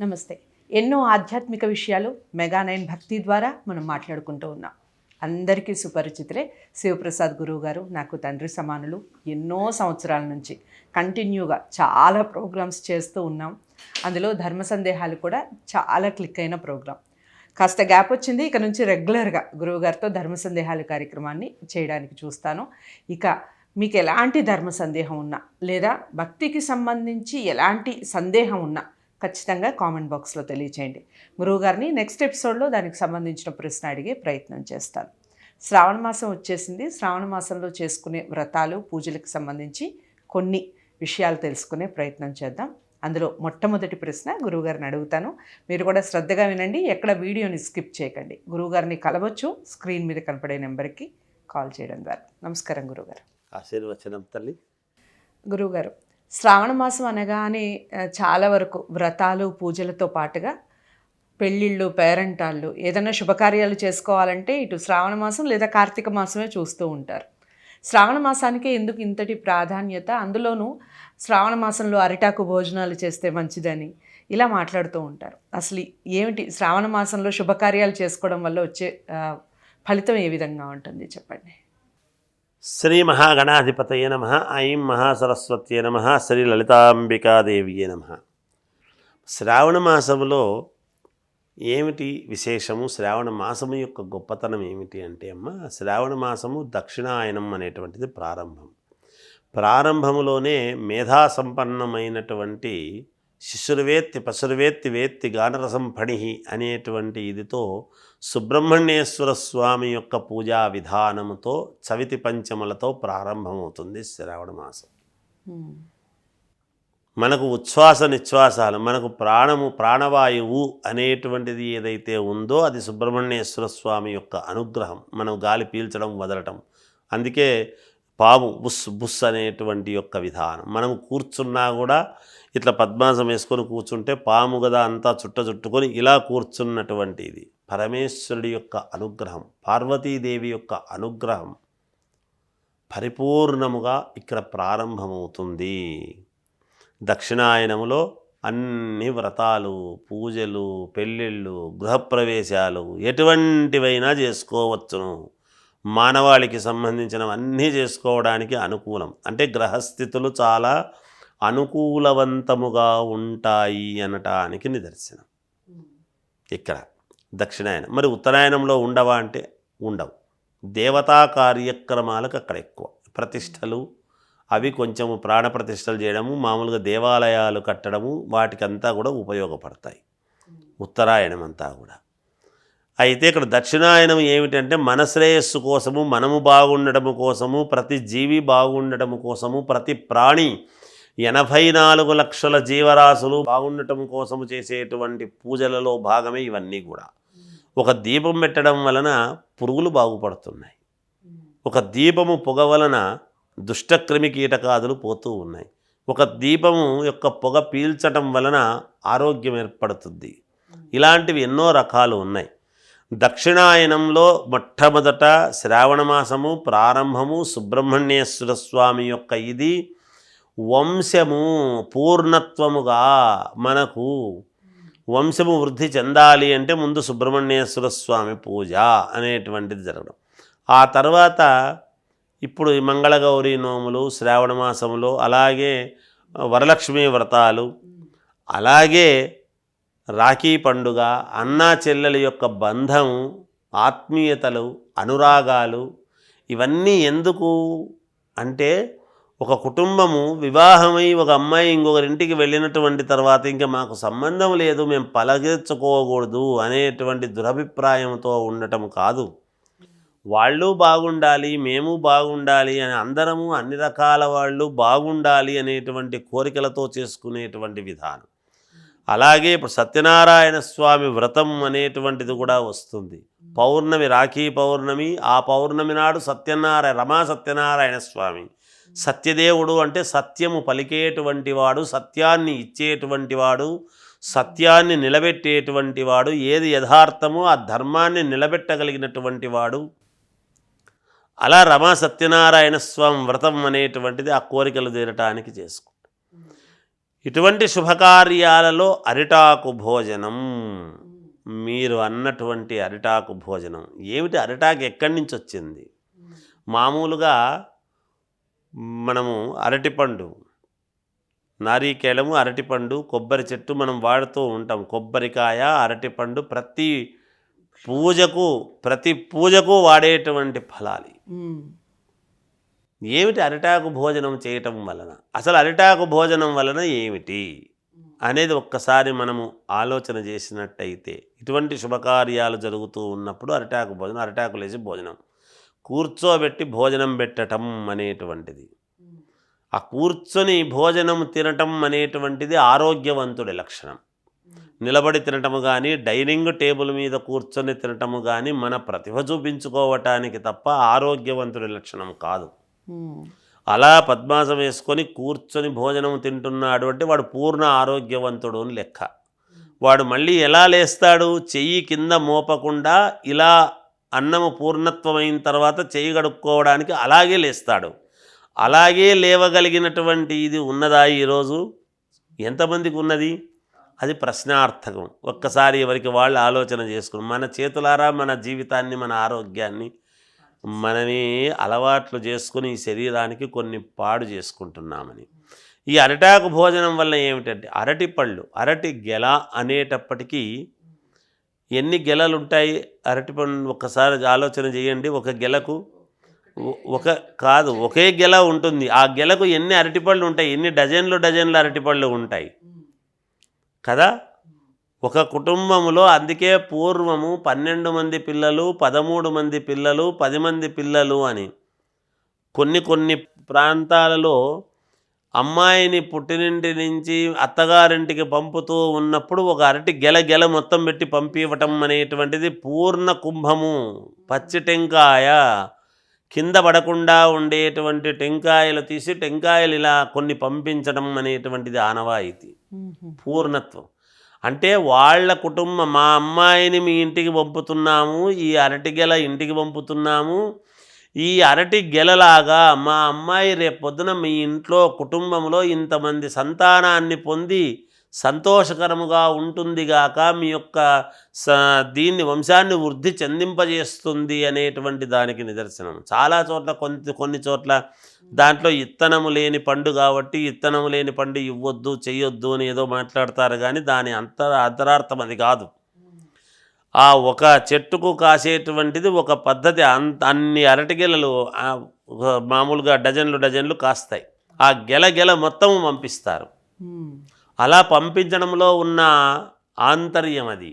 నమస్తే. ఎన్నో ఆధ్యాత్మిక విషయాలు మెగా నైన్ భక్తి ద్వారా మనం మాట్లాడుకుంటూ ఉన్నాం. అందరికీ సుపరిచితులే. శివప్రసాద్ గురువు గారు నాకు తండ్రి సమానులు. ఎన్నో సంవత్సరాల నుంచి కంటిన్యూగా చాలా ప్రోగ్రామ్స్ చేస్తూ ఉన్నాం. అందులో ధర్మ సందేహాలు కూడా చాలా క్లిక్ అయిన ప్రోగ్రాం కాస్త గ్యాప్ వచ్చింది ఇక నుంచి రెగ్యులర్గా గురువుగారితో ధర్మ సందేహాలు కార్యక్రమాన్ని చేయడానికి చూస్తాను. ఇక మీకు ఎలాంటి ధర్మ సందేహం ఉన్నా లేదా భక్తికి సంబంధించి ఎలాంటి సందేహం ఉన్నా ఖచ్చితంగా కామెంట్ బాక్స్లో తెలియచేయండి. గురువుగారిని నెక్స్ట్ ఎపిసోడ్లో దానికి సంబంధించిన ప్రశ్న అడిగే ప్రయత్నం చేస్తాను. శ్రావణ మాసం వచ్చేసింది. శ్రావణ మాసంలో చేసుకునే వ్రతాలు పూజలకు సంబంధించి కొన్ని విషయాలు తెలుసుకునే ప్రయత్నం చేద్దాం. అందులో మొట్టమొదటి ప్రశ్న గురువుగారిని అడుగుతాను. మీరు కూడా శ్రద్ధగా వినండి. ఎక్కడ వీడియోని స్కిప్ చేయకండి. గురువుగారిని కలవచ్చు. స్క్రీన్ మీద కనపడే నెంబర్కి కాల్ చేయడం ద్వారా. నమస్కారం గురువుగారు ఆశీర్వచనం తల్లి. గురువుగారు శ్రావణ మాసం అనగానే చాలా వరకు వ్రతాలు పూజలతో పాటుగా పెళ్ళిళ్ళు పేరంటాళ్ళు ఏదైనా శుభకార్యాలు చేసుకోవాలంటే ఇటు శ్రావణ మాసం లేదా కార్తీక మాసమే చూస్తూ ఉంటారు. శ్రావణ మాసానికి ఎందుకు ఇంతటి ప్రాధాన్యత? అందులోనూ శ్రావణ మాసంలో అరిటాకు భోజనాలు చేస్తే మంచిదని ఇలా మాట్లాడుతూ ఉంటారు. అసలు ఏమిటి? శ్రావణ మాసంలో శుభకార్యాలు చేసుకోవడం వల్ల వచ్చే ఫలితం ఏ విధంగా ఉంటుంది? చెప్పండి. శ్రీ మహాగణాధిపతయ నమ ఐం మహాసరస్వత్యే నమ శ్రీ లలితాంబికాదేవియే నమ. శ్రావణ మాసములో ఏమిటి విశేషము? శ్రావణ మాసము యొక్క గొప్పతనం ఏమిటి అంటే అమ్మ శ్రావణ మాసము దక్షిణాయనం అనేటువంటిది ప్రారంభం. ప్రారంభములోనే మేధా సంపన్నమైనటువంటి శిశుర్వేత్తి పశుర్వేత్తి వేత్తి గానరసం పణిహి అనేటువంటి ఇదితో సుబ్రహ్మణ్యేశ్వర స్వామి యొక్క పూజా విధానముతో చవితి పంచములతో ప్రారంభమవుతుంది శ్రావణ మాసం. మనకు ఉచ్ఛ్వాస నిశ్వాసాలు మనకు ప్రాణము ప్రాణవాయువు అనేటువంటిది ఏదైతే ఉందో అది సుబ్రహ్మణ్యేశ్వర స్వామి యొక్క అనుగ్రహం మనం గాలి పీల్చడం వదలటం. అందుకే పాము బుస్ బుస్ అనేటువంటి యొక్క విధానం. మనం కూర్చున్నా కూడా ఇట్లా పద్మాసం వేసుకొని కూర్చుంటే పాము గదా అంతా చుట్ట చుట్టుకొని ఇలా కూర్చున్నటువంటి ఇది పరమేశ్వరుడి యొక్క అనుగ్రహం పార్వతీదేవి యొక్క అనుగ్రహం పరిపూర్ణముగా ఇక్కడ ప్రారంభమవుతుంది. దక్షిణాయనములో అన్ని వ్రతాలు పూజలు పెళ్ళిళ్ళు గృహప్రవేశాలు ఎటువంటివైనా చేసుకోవచ్చును. మానవాళికి సంబంధించినవన్నీ చేసుకోవడానికి అనుకూలం. అంటే గ్రహస్థితులు చాలా అనుకూలవంతముగా ఉంటాయి అనటానికి నిదర్శనం ఇక్కడ దక్షిణాయనం. మరి ఉత్తరాయణంలో ఉండవా అంటే ఉండవు. దేవతా కార్యక్రమాలకు అక్కడ ఎక్కువ. ప్రతిష్టలు అవి కొంచెము ప్రాణప్రతిష్టలు చేయడము మామూలుగా దేవాలయాలు కట్టడము వాటికంతా కూడా ఉపయోగపడతాయి. ఉత్తరాయణం అంతా కూడా. అయితే ఇక్కడ దక్షిణాయనం ఏమిటంటే మన శ్రేయస్సు కోసము మనము బాగుండటము కోసము ప్రతి జీవి బాగుండటము కోసము ప్రతి ప్రాణి ఎనభై నాలుగు లక్షల జీవరాశులు బాగుండటం కోసము చేసేటువంటి పూజలలో భాగమే ఇవన్నీ కూడా. ఒక దీపం పెట్టడం వలన పురుగులు బాగుపడుతున్నాయి. ఒక దీపము పొగ వలన దుష్టక్రిమి కీటకాదులు పోతూ ఉన్నాయి. ఒక దీపము యొక్క పొగ పీల్చటం వలన ఆరోగ్యం ఏర్పడుతుంది. ఇలాంటివి ఎన్నో రకాలు ఉన్నాయి. దక్షిణాయనంలో మొట్టమొదట శ్రావణ మాసము ప్రారంభము సుబ్రహ్మణ్యేశ్వర స్వామి యొక్క ఇది వంశము పూర్ణత్వముగా మనకు వంశము వృద్ధి చెందాలి అంటే ముందు సుబ్రహ్మణ్యేశ్వర స్వామి పూజ అనేటువంటిది జరగడం. ఆ తర్వాత ఇప్పుడు ఈ మంగళగౌరి నోములు శ్రావణ మాసంలో అలాగే వరలక్ష్మి వ్రతాలు అలాగే రాఖీ పండుగ అన్నా చెల్లెల యొక్క బంధం ఆత్మీయతలు అనురాగాలు ఇవన్నీ ఎందుకు అంటే ఒక కుటుంబము వివాహమై ఒక అమ్మాయి ఇంకొకరింటికి వెళ్ళినటువంటి తర్వాత ఇంకా మాకు సంబంధం లేదు మేము పలగించుకోకూడదు అనేటువంటి దురభిప్రాయంతో ఉండటం కాదు. వాళ్ళు బాగుండాలి మేము బాగుండాలి అని అందరము అన్ని రకాల వాళ్ళు బాగుండాలి అనేటువంటి కోరికలతో చేసుకునేటువంటి విధానం. అలాగే ఇప్పుడు సత్యనారాయణ స్వామి వ్రతం అనేటువంటిది కూడా వస్తుంది. పౌర్ణమి రాఖీ పౌర్ణమి ఆ పౌర్ణమి నాడు సత్యనారాయణ రమా సత్యనారాయణ స్వామి. సత్యదేవుడు అంటే సత్యము పలికేటువంటి వాడు సత్యాన్ని ఇచ్చేటువంటి వాడు సత్యాన్ని నిలబెట్టేటువంటి వాడు ఏది యథార్థమో ఆ ధర్మాన్ని నిలబెట్టగలిగినటువంటి వాడు. అలా రమా సత్యనారాయణ స్వామి వ్రతం అనేటువంటిది ఆ కోరికలు తీరటానికి చేసుకుంటాం ఇటువంటి శుభకార్యాలలో అరిటాకు భోజనం. మీరు అన్నటువంటి అరిటాకు భోజనం. ఏమిటి అరిటాకు ఎక్కడి నుంచి వచ్చింది? మామూలుగా మనము అరటిపండు నారీకేళము అరటిపండు కొబ్బరి చెట్టు మనం వాడుతూ ఉంటాం. కొబ్బరికాయ అరటిపండు ప్రతి పూజకు ప్రతి పూజకు వాడేటువంటి ఫలాలు. ఏమిటి అరిటాకు భోజనం చేయటం వలన? అసలు అరిటాకు భోజనం వలన ఏమిటి? అనేది ఒక్కసారి మనము ఆలోచన చేసినట్టయితే ఇటువంటి శుభకార్యాలు జరుగుతూ ఉన్నప్పుడు అరిటాకు భోజనం అరిటాకు లేచి భోజనం. కూర్చోబెట్టి భోజనం పెట్టటం అనేటువంటిది. ఆ కూర్చొని భోజనం తినటం అనేటువంటిది ఆరోగ్యవంతుడి లక్షణం. నిలబడి తినటము కానీ డైనింగ్ టేబుల్ మీద కూర్చొని తినటము కానీ మన ప్రతిభ చూపించుకోవటానికి తప్ప ఆరోగ్యవంతుడి లక్షణం కాదు. అలా పద్మాసం వేసుకొని కూర్చొని భోజనం తింటున్నాడు అంటే వాడు పూర్ణ ఆరోగ్యవంతుడు అని లెక్క. వాడు మళ్ళీ ఎలా లేస్తాడు? చెయ్యి కింద మోపకుండా ఇలా అన్నము పూర్ణత్వమైన తర్వాత చేయగడుక్కోవడానికి గడుక్కోవడానికి అలాగే లేస్తాడు. అలాగే లేవగలిగినటువంటి ఇది ఉన్నదా ఈరోజు? ఎంతమందికి ఉన్నది? అది ప్రశ్నార్థకం. ఒక్కసారి ఎవరికి వాళ్ళు ఆలోచన చేసుకుని మన చేతులారా మన జీవితాన్ని మన ఆరోగ్యాన్ని మనమే అలవాట్లు చేసుకుని ఈ శరీరానికి కొన్ని పాడు చేసుకుంటున్నామని. ఈ అరటాకు భోజనం వల్ల ఏమిటంటే అరటి పళ్ళు అరటి గెల అనేటప్పటికీ ఎన్ని గెలలు ఉంటాయి అరటి పండు ఒక్కసారి ఆలోచన చేయండి. ఒక గెలకు ఒక కాదు ఒకే గెల ఉంటుంది. ఆ గెలకు ఎన్ని అరటిపళ్ళు ఉంటాయి? ఎన్ని డజన్లు డజన్లు అరటిపళ్ళు ఉంటాయి? కదా? ఒక కుటుంబంలో అందుకే పూర్వము పన్నెండు మంది పిల్లలు పదమూడు మంది పిల్లలు పది మంది పిల్లలు అని కొన్ని కొన్ని ప్రాంతాలలో అమ్మాయిని పుట్టినింటి నుంచి అత్తగారింటికి పంపుతూ ఉన్నప్పుడు ఒక అరటి గెల గెల మొత్తం పెట్టి పంపివ్వటం అనేటువంటిది పూర్ణ కుంభము. పచ్చి టెంకాయ. కింద పడకుండా ఉండేటువంటి టెంకాయలు తీసి టెంకాయలు ఇలా కొన్ని పంపించడం అనేటువంటిది ఆనవాయితీ. పూర్ణత్వం. అంటే వాళ్ళ కుటుంబం మా అమ్మాయిని మీ ఇంటికి పంపుతున్నాము ఈ అరటి గెల ఇంటికి పంపుతున్నాము ఈ అరటి గెలలాగా మా అమ్మాయి రేపొద్దున మీ ఇంట్లో కుటుంబంలో ఇంతమంది సంతానాన్ని పొంది సంతోషకరముగా ఉంటుందిగాక మీ యొక్క స దీన్ని వంశాన్ని వృద్ధి చెందింపజేస్తుంది అనేటువంటి దానికి నిదర్శనం. చాలా చోట్ల కొన్ని కొన్ని చోట్ల దాంట్లో ఇత్తనము లేని పండు కాబట్టి ఇత్తనము లేని పండు ఇవ్వద్దు చెయ్యొద్దు అని ఏదో మాట్లాడతారు కానీ దాని అంతర అంతరార్థం అది కాదు. ఆ ఒక చెట్టుకు కాసేటువంటిది ఒక పద్ధతి అంత అన్ని అరటిగెలలు మామూలుగా డజన్లు డజన్లు కాస్తాయి. ఆ గెల గెల మొత్తం పంపిస్తారు. అలా పంపించడంలో ఉన్న ఆంతర్యం అది.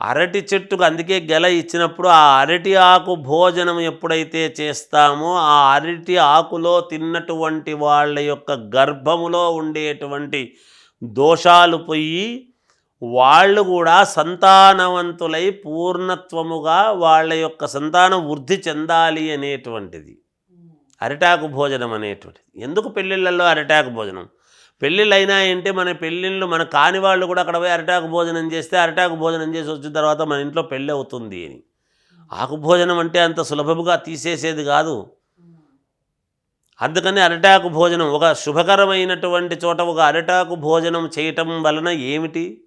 అరటి చెట్టుకు అందుకే గెల ఇచ్చినప్పుడు ఆ అరటి ఆకు భోజనం ఎప్పుడైతే చేస్తామో ఆ అరటి ఆకులో తిన్నటువంటి వాళ్ళ యొక్క గర్భములో ఉండేటువంటి దోషాలు పోయి వాళ్ళు కూడా సంతానవంతులై పూర్ణత్వముగా వాళ్ళ యొక్క సంతానం వృద్ధి చెందాలి అనేటువంటిది. అరిటాకు భోజనం అనేటువంటిది. ఎందుకు పెళ్ళిళ్ళల్లో అరిటాకు భోజనం? పెళ్ళిళ్ళు ఏంటి? మన పెళ్ళిళ్ళు మన కాని వాళ్ళు కూడా అక్కడ పోయి అరిటాకు భోజనం చేస్తే అరిటాకు భోజనం చేసి వచ్చిన తర్వాత మన ఇంట్లో పెళ్ళి అవుతుంది అని. ఆకు భోజనం అంటే అంత సులభముగా తీసేసేది కాదు. అందుకని అరిటాకు భోజనం ఒక శుభకరమైనటువంటి చోట ఒక అరిటాకు భోజనం చేయటం వలన ఏమిటి?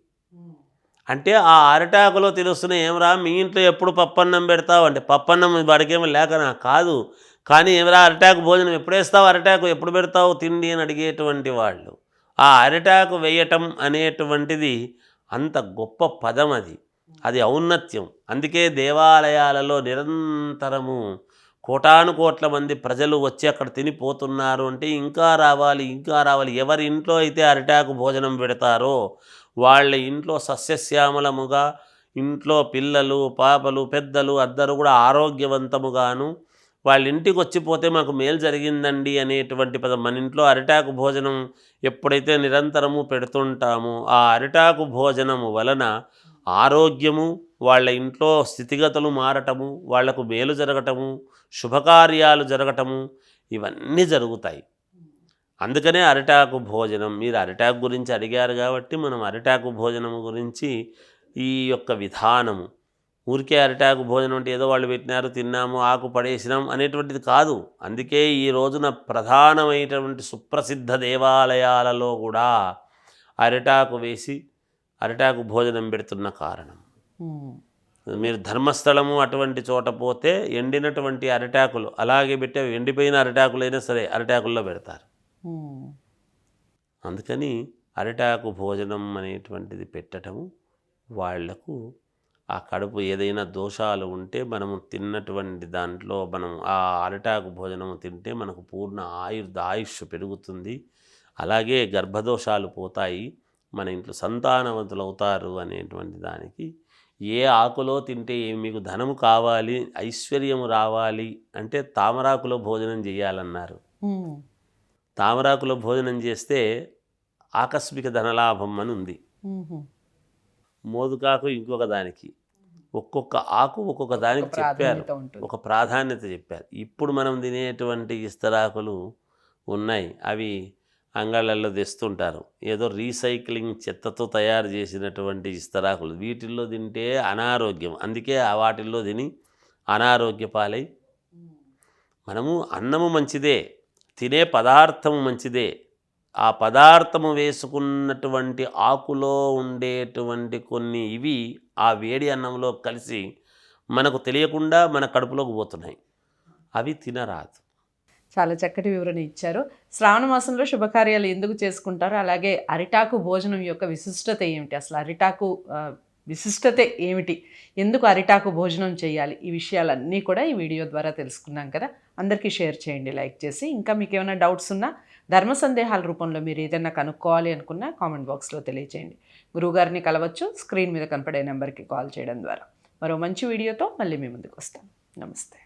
అంటే ఆ అరిటాకులో తెలుస్తున్న ఏమరా మీ ఇంట్లో ఎప్పుడు పప్పన్నం పెడతావు అంటే పప్పన్నం వాడికేమో లేకనా? కాదు. కానీ ఏమరా అరటాకు భోజనం ఎప్పుడు వేస్తావు? ఎప్పుడు పెడతావు? తిండి అని అడిగేటువంటి వాళ్ళు. ఆ అరిటాకు వేయటం అనేటువంటిది అంత గొప్ప పదం అది. అది ఔన్నత్యం. అందుకే దేవాలయాలలో నిరంతరము కోటాను కోట్ల మంది ప్రజలు వచ్చి అక్కడ తినిపోతున్నారు అంటే ఇంకా రావాలి ఇంకా రావాలి. ఎవరి ఇంట్లో అయితే అరిటాకు భోజనం పెడతారో వాళ్ళ ఇంట్లో సస్యశ్యామలముగా ఇంట్లో పిల్లలు పాపలు పెద్దలు అందరూ కూడా ఆరోగ్యవంతముగాను వాళ్ళ ఇంటికి వచ్చిపోతే మాకు మేలు జరిగిందండి అనేటువంటి పదం. మన ఇంట్లో అరిటాకు భోజనం ఎప్పుడైతే నిరంతరము పెడుతుంటామో ఆ అరిటాకు భోజనము వలన ఆరోగ్యము వాళ్ళ ఇంట్లో స్థితిగతులు మారటము వాళ్ళకు మేలు జరగటము శుభకార్యాలు జరగటము ఇవన్నీ జరుగుతాయి. అందుకనే అరిటాకు భోజనం మీరు అరిటాకు గురించి అడిగారు కాబట్టి మనం అరిటాకు భోజనం గురించి ఈ యొక్క విధానము. ఊరికే అరిటాకు భోజనం అంటే ఏదో వాళ్ళు పెట్టినారు తిన్నాము ఆకు పడేసినాం అనేటువంటిది కాదు. అందుకే ఈ రోజున ప్రధానమైనటువంటి సుప్రసిద్ధ దేవాలయాలలో కూడా అరిటాకు వేసి అరిటాకు భోజనం పెడుతున్న కారణం. మీరు ధర్మస్థలము అటువంటి చోట పోతే ఎండినటువంటి అరిటాకులు అలాగే పెట్టే ఎండిపోయిన అరిటాకులైనా సరే అరిటాకుల్లో పెడతారు. అందుకని అరిటాకు భోజనం అనేటువంటిది పెట్టటము వాళ్ళకు ఆ కడుపు ఏదైనా దోషాలు ఉంటే మనము తిన్నటువంటి దాంట్లో మనం ఆ అరిటాకు భోజనం తింటే మనకు పూర్ణ ఆయుర్ ఆయుష్ పెరుగుతుంది. అలాగే గర్భదోషాలు పోతాయి. మన ఇంట్లో సంతానవంతులు అవుతారు అనేటువంటి దానికి ఏ ఆకులో తింటే ఏ- మీకు ధనము కావాలి ఐశ్వర్యము రావాలి అంటే తామరాకులో భోజనం చేయాలన్నారు. తామరాకులో భోజనం చేస్తే ఆకస్మిక ధనలాభం అని ఉంది. మోదుకాకు ఇంకొక దానికి. ఒక్కొక్క ఆకు ఒక్కొక్క దానికి చెప్పారు. ఒక ప్రాధాన్యత చెప్పారు. ఇప్పుడు మనం తినేటువంటి ఇస్తరాకులు ఉన్నాయి. అవి అంగళ్ళల్లో తెస్తుంటారు. ఏదో రీసైక్లింగ్ చెత్తతో తయారు చేసినటువంటి ఇస్తరాకులు. వీటిల్లో తింటే అనారోగ్యం. అందుకే ఆ వాటిల్లో తిని అనారోగ్య పాలై మనము అన్నము మంచిదే. తినే పదార్థము మంచిదే. ఆ పదార్థము వేసుకున్నటువంటి ఆకులో ఉండేటువంటి కొన్ని ఇవి ఆ వేడి అన్నంలో కలిసి మనకు తెలియకుండా మన కడుపులోకి పోతున్నాయి. అవి తినరాదు. చాలా చక్కటి వివరణ ఇచ్చారు. శ్రావణ మాసంలో శుభకార్యాలు ఎందుకు చేసుకుంటారు? అలాగే అరిటాకు భోజనం యొక్క విశిష్టత ఏమిటి? అసలు అరిటాకు విశిష్టత ఏమిటి? ఎందుకు అరిటాకు భోజనం చేయాలి? ఈ విషయాలన్నీ కూడా ఈ వీడియో ద్వారా తెలుసుకున్నాం కదా. అందరికీ షేర్ చేయండి లైక్ చేసి. ఇంకా మీకు ఏమైనా డౌట్స్ ఉన్నా ధర్మ సందేహాల రూపంలో మీరు ఏదైనా కనుక్కోవాలి అనుకున్నా కామెంట్ బాక్స్లో తెలియచేయండి. గురువుగారిని కలవచ్చు స్క్రీన్ మీద కనపడే నెంబర్కి కాల్ చేయడం ద్వారా. మరో మంచి వీడియోతో మళ్ళీ మీ ముందుకు వస్తాను. నమస్తే.